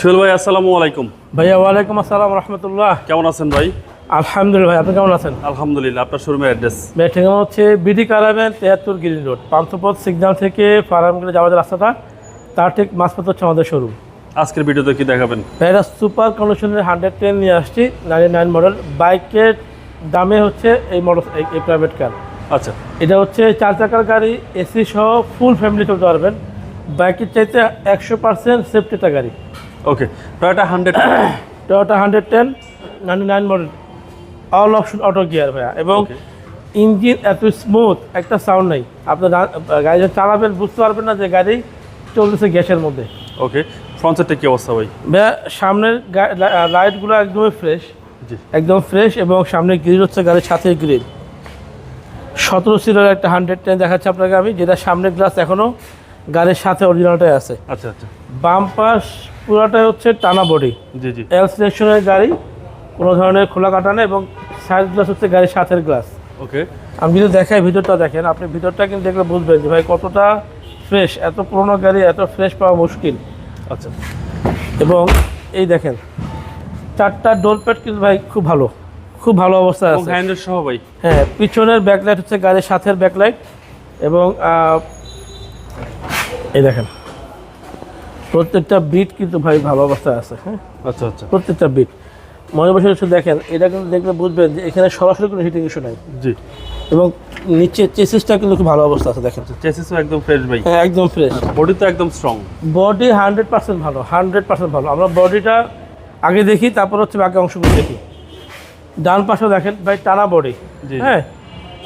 সোহেল ভাই আসসালামু আলাইকুম। ভাইয়া ওয়ালাইকুম আসসালাম রহমতুল্লাহ। কেমন আছেন ভাই? আলহামদুলিল্লাহ ভাই আপনি কেমন আছেন? আলহামদুলিল্লাহ আপনার শোরুমের অ্যাড্রেস। ভাই ঠিকানা হচ্ছে বিডি কারাবেন তেহাত্তর গ্রিন রোড পান্থপথ সিগন্যাল থেকে ফার্মগুলো যাওয়ার রাস্তাটা তার ঠিক মাঝপথ হচ্ছে আমাদের শোরুম। আজকের ভিডিওতে কি দেখাবেন? ভাই এটা সুপার কন্ডিশনের হান্ড্রেড টেন নিয়ে আসছি নাইনটি নাইন মডেল। বাইকের দামে হচ্ছে এই মডেল এই প্রাইভেট কার আচ্ছা। এটা হচ্ছে চার চাকার গাড়ি এসি সহ ফুল ফ্যামিলি চলতে পারবেন। বাইকের চাইতে একশো পার্সেন্ট সেফটিটা গাড়ি। Okay Toyota hundred Toyota hundred ten ninety nine model all option auto gear ভাইয়া। এবং ইঞ্জিন এত স্মুথ একটা সাউন্ড নেই। আপনার গাড়ি চালাবেন বুঝতে পারবেন না যে গাড়ি চলতেছে গ্যাসের মধ্যে। ওকে ফ্রন্ট সাইডটা কি অবস্থা ভাই? ভাইয়া সামনের লাইটগুলো একদমই ফ্রেশ একদম ফ্রেশ এবং সামনে গ্রিল হচ্ছে গাড়ির সাথে গ্রিল সতেরো সিটের একটা হান্ড্রেড টেন দেখাচ্ছি আপনাকে আমি যেটা সামনের গ্লাস এখনও গাড়ির সাথে অরিজিনালটাই আছে। আচ্ছা আচ্ছা। বাম পাশ পুরোটাই হচ্ছে টানা বডি জি জি। এল সিলেকশনের গাড়ি কোনো ধরনের খোলা কাটা এবং সাইড গ্লাস হচ্ছে গাড়ির সাথের গ্লাস ওকে আমি যদি দেখাই ভিতরটা দেখেন আপনি ভিতরটা কিন্তু দেখলে বুঝবেন যে ভাই কতটা ফ্রেশ এত পুরোনো গাড়ি এত ফ্রেশ পাওয়া মুশকিল। আচ্ছা। এবং এই দেখেন চারটা ডোর প্যাড কিন্তু ভাই খুব ভালো খুব ভালো অবস্থা আছে। হ্যান্ডেল সহ ভাই। হ্যাঁ পিছনের ব্যাকলাইট হচ্ছে গাড়ির সাথের ব্যাকলাইট এবং এই দেখেন। প্রত্যেকটা বিট কিন্তু ভাই ভালো অবস্থায় আছে হ্যাঁ? আচ্ছা আচ্ছা। প্রত্যেকটা বিট মনে বসে বসে দেখেন এটা কিন্তু দেখলে বুঝবেন যে এখানে সরাসরি কোনো হিটিং ইস্যু নাই। জি। এবং নিচে চেসিসটা কিন্তু খুব ভালো অবস্থা আছে দেখেন। চেসিসও একদম ফ্রেশ ভাই। হ্যাঁ একদম ফ্রেশ বডি তো একদম স্ট্রং বডি হান্ড্রেড পার্সেন্ট ভালো হান্ড্রেড পার্সেন্ট ভালো। আমরা বডিটা আগে দেখি তারপর হচ্ছে বাকি অংশগুলো দেখি। ডান পাশেও দেখেন ভাই টানা বডি জি। হ্যাঁ?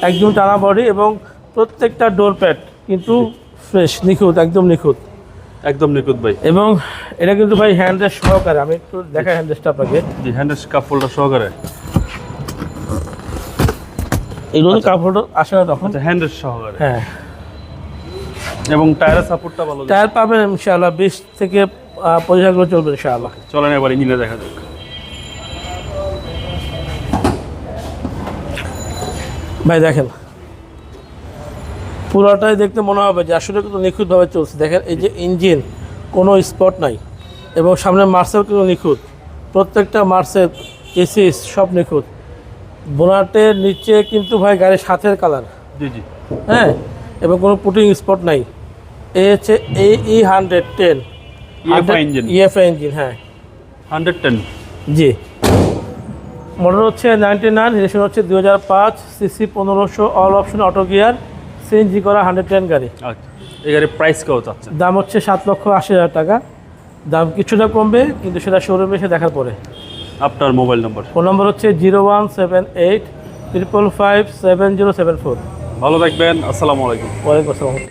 একদম টানা বডি এবং প্রত্যেকটা ডোর প্যাড কিন্তু ফ্রেশ নিখুঁত একদম নিখুঁত। একদম নিখুঁত ভাই। এবং এটা কিন্তু ভাই হ্যান্ডেস সহকারে আমি একটু দেখাই হ্যান্ডেসটা আপনাকে। জি হ্যান্ডেল কাপড়টা সহকারে। এগুলো কাপড় আসে না তখন? আচ্ছা হ্যান্ডেল সহকারে। হ্যাঁ। এবং টায়ারের সাপোর্টটা ভালো টায়ার পাবেন ইনশাআল্লাহ বিশ থেকে পঁচিশ হাজার চলবে ইনশাআল্লাহ। চলেন এবার ইঞ্জিনে দেখা যাক। ভাই দেখেন পুরোটাই দেখতে মনে হবে যে আসলে কিন্তু নিখুঁতভাবে চলছে। দেখেন এই যে ইঞ্জিন কোনো স্পট নাই এবং সামনে মার্সেল কিন্তু নিখুঁত। প্রত্যেকটা মার্সেল এসিস সব নিখুঁত। বোনাটের নিচে কিন্তু ভাই গাড়ির সাথের কালার। জি জি। হ্যাঁ? এবং কোনো পুটিং স্পট নাই। এ হচ্ছে A E hundred ten EFI engine। EFI engine হ্যাঁ। Hundred ten G. মডেল হচ্ছে নাইনটি নাইন রেশন হচ্ছে দু হাজার পাঁচ সিসি পনেরোশো all option auto gear CNG করা হান্ড্রেড টেন গাড়ি। আচ্ছা এই গাড়ির প্রাইস কেউ আছে দাম হচ্ছে সাত লক্ষ আশি হাজার টাকা। দাম কিছুটা কমবে কিন্তু সেটা শোরুমে এসে দেখার পরে। আপনার মোবাইল নম্বর ফোন নম্বর হচ্ছে zero one seven eight triple five seven zero seven four ভালো থাকবেন আসসালামু আলাইকুম। ওয়ালাইকুম আসসালাম।